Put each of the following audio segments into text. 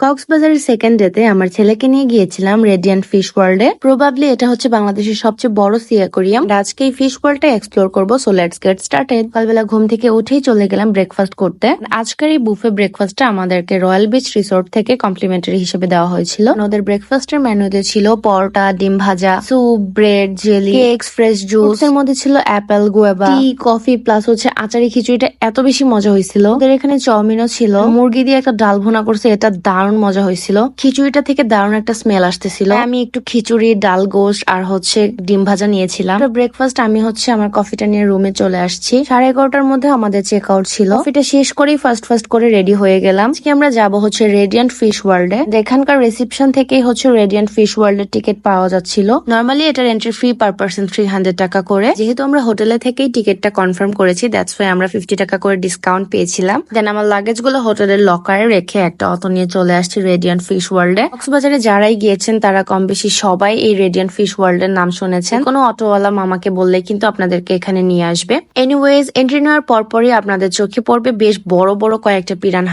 কক্সবাজারের সেকেন্ড ডেতে আমার ছেলেকে নিয়ে গিয়েছিলাম রেডিয়ান্ট ফিশ ওয়ার্ল্ডে প্রবাবলি এটা হচ্ছে বাংলাদেশের সবচেয়ে বড় সি অ্যাকোরিয়াম আজকে এই ফিশ ওয়ার্ল্ডটা এক্সপ্লোর করব সো লেটস গেট স্টার্টেড সকালবেলা ঘুম থেকে উঠেই চলে গেলাম ব্রেকফাস্ট করতে। আজকের এই বুফে ব্রেকফাস্টটা আমাদেরকে রয়্যাল বিচ রিসোর্ট থেকে কমপ্লিমেন্টারি হিসেবে দেওয়া হয়েছিল। ওদের ব্রেকফাস্টের মেনুতে ছিল পরোটা, ডিম ভাজা soup bread jelly cakes fresh juice এর মধ্যে ছিল apple guava tea coffee plus হচ্ছে আচারি খিচুড়িটা এত বেশি মজা হয়েছিল। ওদের এখানে চাউমিনও ছিল। মুরগি দিয়ে একটা ডাল ভুনা করছে, এটা দারুণ মজা হয়েছিল। খিচুড়িটা থেকে দারুণ একটা স্মেল আসতেছিল। আমি একটু খিচুড়ি ডাল গোস্ট আর হচ্ছে ডিম ভাজা নিয়েছিলাম। ব্রেকফাস্ট আমি হচ্ছে আমার কফিটা নিয়ে রুমে চলে আসছি। সাড়ে এগারোটার মধ্যে আমাদের চেক আউট ছিল। কফিটা শেষ করেই ফার্স্ট ফার্স্ট করে রেডি হয়ে গেলাম। আজকে আমরা যাব হচ্ছে রেডিয়ান্ট ফিশ ওয়ার্ল্ডে এখানকার রিসেপশন থেকেই হচ্ছে রেডিয়ান্ট ফিশ ওয়ার্ল্ডের টিকিট পাওয়া যাচ্ছিল। নর্মালি এটার entry fee per person three hundred টাকা করে। যেহেতু আমরা হোটেলে থেকেই টিকিটটা কনফার্ম করেছি দ্যাটস ওয়াই আমরা ফিফটি টাকা করে ডিসকাউন্ট পেয়েছিলাম। দেন আমার লাগেজগুলো হোটেলের লকারে রেখে একটা অটো নিয়ে চলে আসছি রেডিয়ান্ট ফিশ ওয়ার্ল্ডে কক্সবাজারে যারাই গিয়েছেন, তারা কম বেশি সবাই এই রেডিয়ান্ট ফিশ ওয়ার্ল্ডের নাম শুনেছেন। কোনো অটোওয়ালা মামাকে বললে কিন্তু আপনাদেরকে এখানে নিয়ে আসবে। এনিওয়েজ এন্ট্রি নেওয়ার পরপরই আপনাদের চোখে পড়বে বেশ বড় বড় কয়েকটা পিরান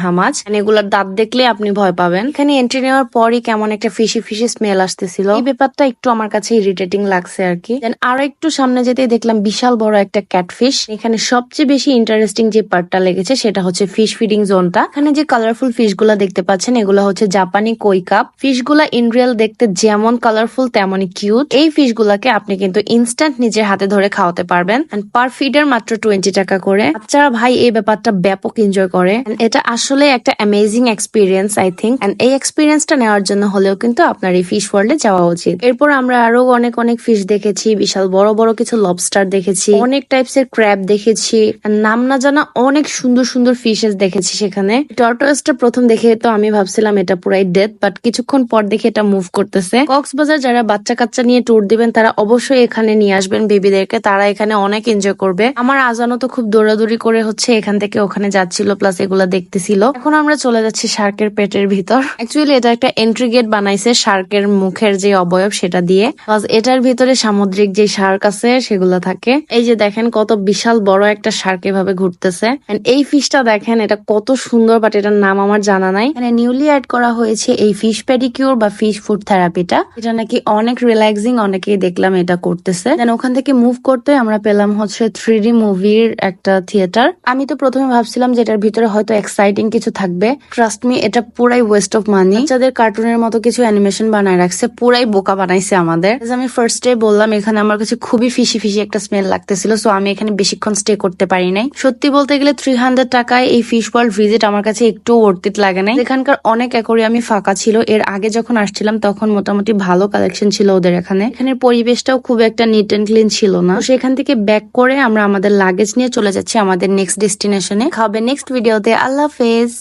মানে এগুলোর দাঁত দেখলে আপনি ভয় পাবেন। এখানে এন্ট্রি নেওয়ার পরই কেমন একটা ফিশি ফিশি স্মেল আসতেছিল। এই ব্যাপারটা একটু আমার কাছে ইরিটেটিং লাগছে আর কি। আরও একটু সামনে যেতেই দেখলাম বিশাল বড় একটা ক্যাটফিশ এখানে সবচেয়ে বেশি ইন্টারেস্টিং যে পার্টটা লেগেছে, সেটা হচ্ছে ফিশ ফিডিং জোনটা এখানে যে কালারফুল ফিশগুলা দেখতে পাচ্ছেন, এগুলো হচ্ছে জাপানি কই কাপ ফিশগুলা ইন রিয়েল দেখতে যেমন কালারফুল তেমনই কিউট এই ফিশ গুলাকে আপনি কিন্তু ইনস্ট্যান্ট নিজের হাতে ধরে খাওয়াতে পারবেন। পার ফিডার মাত্র টোয়েন্টি টাকা করে। বাচ্চারা ভাই, এই ব্যাপারটা ব্যাপক এনজয় করে। এটা আসলে একটা অ্যামেজিং এক্সপিরিয়েন্স আই থিঙ্ক এই এক্সপিরিয়েন্সটা নেওয়ার জন্য হলেও কিন্তু আপনার এই ফিশ ওয়ার্ল্ডে যাওয়া উচিত। এরপর আমরা আরও অনেক অনেক ফিশ দেখেছি। বিশাল বড় বড় কিছু লবস্টার দেখেছি। অনেক টাইপস এর ক্র্যাব দেখেছি। নাম না জানা অনেক সুন্দর সুন্দর ফিশেস দেখেছি সেখানে। টর্টোয়েসটা প্রথম দেখে তো আমি ভাবছিলাম এটা পুরাই ডেথ বাট কিছুক্ষণ পর দেখে এটা মুভ করতেছে। কক্সবাজার যারা বাচ্চা কাচ্চা নিয়ে ট্যুর দিবেন, তারা অবশ্যই এখানে নিয়ে আসবেন বেবিদেরকে। তারা এখানে অনেক এনজয় করবে। আমার আজানো তো খুব দৌড়াদৌড়ি করে হচ্ছে এখান থেকে ওখানে যাচ্ছিল প্লাস এগুলা দেখতেছিল। এখন আমরা চলে যাচ্ছি শার্কের পেটের ভিতর। অ্যাকচুয়ালি এটা একটা এন্ট্রি গেট বানাইছে শার্কের মুখের যে অবয়ব সেটা দিয়ে। প্লাস এটার ভিতরে সামুদ্রিক যে শার্ক আছে, সেগুলো থাকে। এই যে দেখেন, কত বিশাল বড় একটা শার্ক এভাবে ঘুরতেছে। এই ফিশটা দেখেন, এটা কত সুন্দর বাট এটার নাম আমার জানা নাই। নিউলি অ্যাড করা হয়েছে এই ফিশ পেডিকিউর বা ফিশ ফুড থেরাপিটা এটা নাকি অনেক রিল্যাক্সিং অনেকেই দেখলাম এটা করতেছে। দেন ওখান থেকে মুভ করতে আমরা পেলাম হচ্ছে থ্রি মুভির একটা থিয়েটার আমি তো প্রথমে ভাবছিলাম যে এটার ভিতরে হয়তো এক্সাইটিং কিছু থাকবে। ট্রাস্ট মি এটা পুরাই ওয়েস্ট অফ মানি বাচ্চাদের কার্টুনের মতো কিছু অ্যানিমেশন বানায় রাখছে, পুরাই বোকা বানাইছে আমাদের। আমি ফার্স্ট ডে বললাম, এখানে আমার কাছে খুবই ফিসি ফিসি একটা স্মেল লাগতেছিল সো আমি এখানে বেশিক্ষণ স্টে করতে পারি নাই। সত্যি বলতে গেলে থ্রি হান্ড্রেড টাকায় এই ফিশ ওয়ার্ল্ড ভিজিট আমার কাছে একটু অর্থিত লাগে নাই। এখানকার অনেক অ্যাকোরিয়ামই ফাঁকা ছিল। এর আগে যখন আসছিলাম, তখন মোটামুটি ভালো কালেকশন ছিল ওদের এখানে। এখানে পরিবেশটাও খুব একটা নিট এন্ড ক্লিন ছিল না। সেখান থেকে ব্যাক করে আমরা আমাদের লাগেজ নিয়ে চলে যাচ্ছি আমাদের নেক্সট ডেস্টিনেশনে খাবে নেক্সট ভিডিওতে আল্লাহ হাফেজ।